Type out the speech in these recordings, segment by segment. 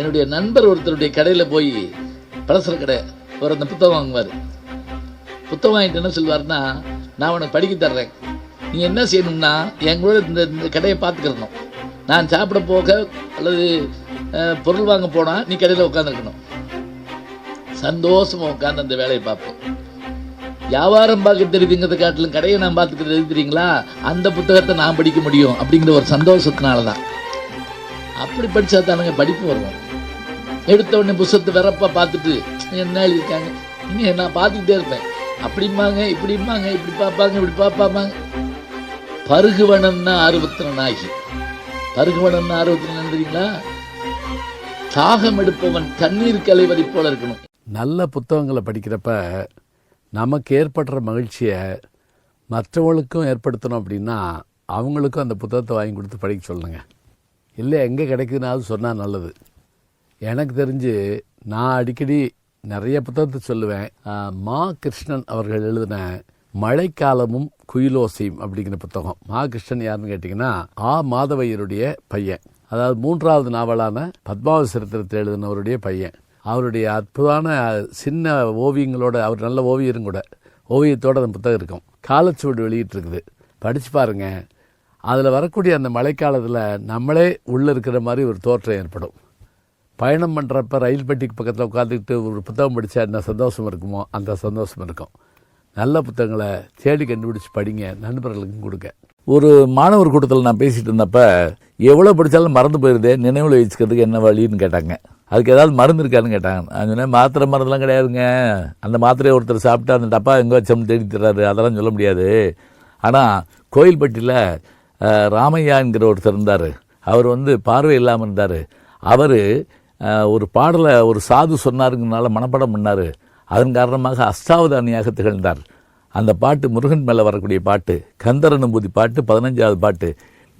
என்னுடைய நண்பர் ஒருத்தருடைய கடையில் போய் பலசர கடை ஒரு அந்த புத்தகம் வாங்குவார். புத்தகம் வாங்கிட்டு என்ன சொல்வார்னா நான் உனக்கு படிக்க தர்றேன். நீ என்ன செய்யணும்னா என் கூட இந்த இந்த கடையை பார்த்துக்கிறணும். நான் சாப்பிட போக அல்லது பொருள் வாங்க போனால் நீ கடையில் உட்காந்துருக்கணும் சந்தோஷமா உட்காந்து அந்த வேலையை பார்ப்பேன் வியாபாரம் பார்க்க தெரியுதுங்கிறத காட்டிலும் கடையை நான் பார்த்துக்கிறது தெரியுங்களா அந்த புத்தகத்தை நான் படிக்க முடியும் அப்படிங்கிற ஒரு சந்தோஷத்தினால தான் அப்படி படித்தா தானுங்க படிப்பு வருவோம் எடுத்த உடனே புத்தகத்தை வெறப்பாக பார்த்துட்டு என்ன எழுதியிருக்காங்க? இங்கே நான் பார்த்துக்கிட்டே இருப்பேன். அப்படிம்பாங்க இப்படிம்பாங்க இப்படி பார்ப்பாங்க இப்படி பார்ப்பாங்க பருகுவனம்னா ஆர்வத்தினன் ஆகி. பருகுவனம்னா ஆர்வத்தினன் தெரியுங்களா? தாகம் எடுப்பவன் தண்ணீர் கலைவதை போல இருக்கணும். நல்ல புத்தகங்களை படிக்கிறப்ப நமக்கு ஏற்படுற மகிழ்ச்சியை மற்றவங்களுக்கும் ஏற்படுத்தணும் அப்படின்னா அவங்களுக்கும் அந்த புத்தகத்தை வாங்கி கொடுத்து படிக்க சொல்லுங்க. இல்லை எங்கே கிடைக்குதுனாலும் சொன்னால் நல்லது. எனக்கு தெரிஞ்சு நான் அடிக்கடி நிறைய புத்தகத்தை சொல்லுவேன். மா கிருஷ்ணன் அவர்கள் எழுதின மழைக்காலமும் குயிலோசையும் அப்படிங்கிற புத்தகம். மா கிருஷ்ணன் யாருன்னு கேட்டிங்கன்னா ஆ மாதவையருடைய பையன். அதாவது மூன்றாவது நாவலான பத்மாவ சரித்திரத்தை எழுதினவருடைய பையன். அவருடைய அற்புதமான சின்ன ஓவியங்களோட அவர் நல்ல ஓவியரும் கூட. ஓவியத்தோட அந்த புத்தகம் இருக்கும். காலச்சுவடு வெளியிட்டிருக்குது. படித்து பாருங்கள் அதில் வரக்கூடிய அந்த மழைக்காலத்தில் நம்மளே உள்ளே இருக்கிற மாதிரி ஒரு தோற்றம் ஏற்படும். பயணம் பண்ணுறப்ப ரயில் பெட்டிக்கு பக்கத்தில் உட்காந்துக்கிட்டு ஒரு புத்தகம் படித்தா என்ன சந்தோஷம் இருக்குமோ அந்த சந்தோஷம் இருக்கும். நல்ல புத்தகங்களை தேடி கண்டுபிடிச்சி படிங்க நண்பர்களுக்கும் கொடுங்க. ஒரு மாணவர் கூட்டத்தில் நான் பேசிகிட்டு இருந்தப்ப எவ்வளோ படித்தாலும் மறந்து போயிருதே நினைவில் வச்சுக்கிறதுக்கு என்ன வழின்னு கேட்டாங்க. அதுக்கு ஏதாவது மருந்து இருக்கான்னு கேட்டாங்க. நான் சொன்னேன் மாத்திரை மருந்துலாம் கிடையாதுங்க. அந்த மாத்திரையை ஒருத்தர் சாப்பிட்டு அந்த டப்பா எங்கே வச்சோம்னு தேடி தர்றாரு? அதெல்லாம் சொல்ல முடியாது. ஆனால் கோயில்பட்டியில் ராமையா என்கிற ஒருத்தர் இருந்தார். அவர் வந்து பார்வை இல்லாமல் இருந்தார். அவர் ஒரு பாடலை ஒரு சாது சொன்னாருங்கனால மனப்படம் பண்ணார். அதன் காரணமாக அஷ்டாவதானியாக திகழ்ந்தார். அந்த பாட்டு முருகன் மேலே வரக்கூடிய பாட்டு கந்தரனுபூதி பாட்டு பதினஞ்சாவது பாட்டு.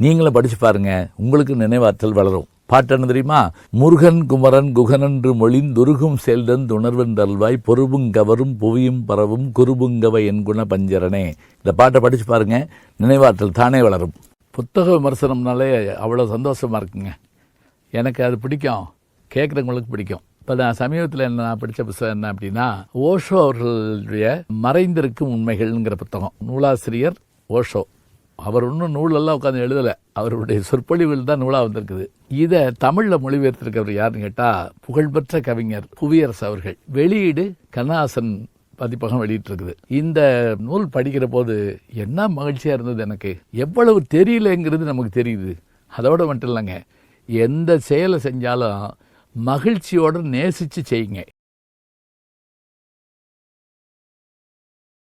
நீங்களும் படித்து பாருங்கள் உங்களுக்கு நினைவாற்றல் வளரும். பாட்டு என்ன தெரியுமா? முருகன் குமரன் குகனன்று மொழிந்துருகும் செல்தன் துணர்வன் தல்வாய் பொறுபுங் கவரும் புவியும் பரவும் குருபுங்கவ என் குண பஞ்சரனே. இந்த பாட்டை படித்து பாருங்கள் நினைவாற்றல் தானே வளரும். புத்தக விமர்சனம்னாலே அவ்வளோ சந்தோஷமாக இருக்குங்க. எனக்கு அது பிடிக்கும். கேட்குறவங்களுக்கு பிடிக்கும். இப்போ நான் சமீபத்தில் என்ன நான் படித்த புத்தகம் என்ன அப்படின்னா ஓஷோ அவர்களுடைய மறைந்திருக்கும் உண்மைகள்ங்கிற புத்தகம். நூலாசிரியர் ஓஷோ. அவர் இன்னும் நூலெல்லாம் உட்காந்து எழுதலை. அவருடைய சொற்பொழிவில் தான் நூலாக வந்திருக்குது. இதை தமிழில் மொழிபெயர்த்திருக்கிறவர் யாருன்னு கேட்டால் புகழ்பெற்ற கவிஞர் புவியரசு அவர்கள். வெளியீடு கண்ணாசன் பதிப்பகம் வெளியிட்டிருக்குது. இந்த நூல் படிக்கிற போது என்ன மகிழ்ச்சியாக இருந்தது எனக்கு? எவ்வளவு தெரியலங்கிறது நமக்கு தெரியுது. அதோட மட்டும் இல்லைங்க. எந்த செயலை செஞ்சாலும் மகிழ்ச்சியோடு நேசித்து செய்யுங்க.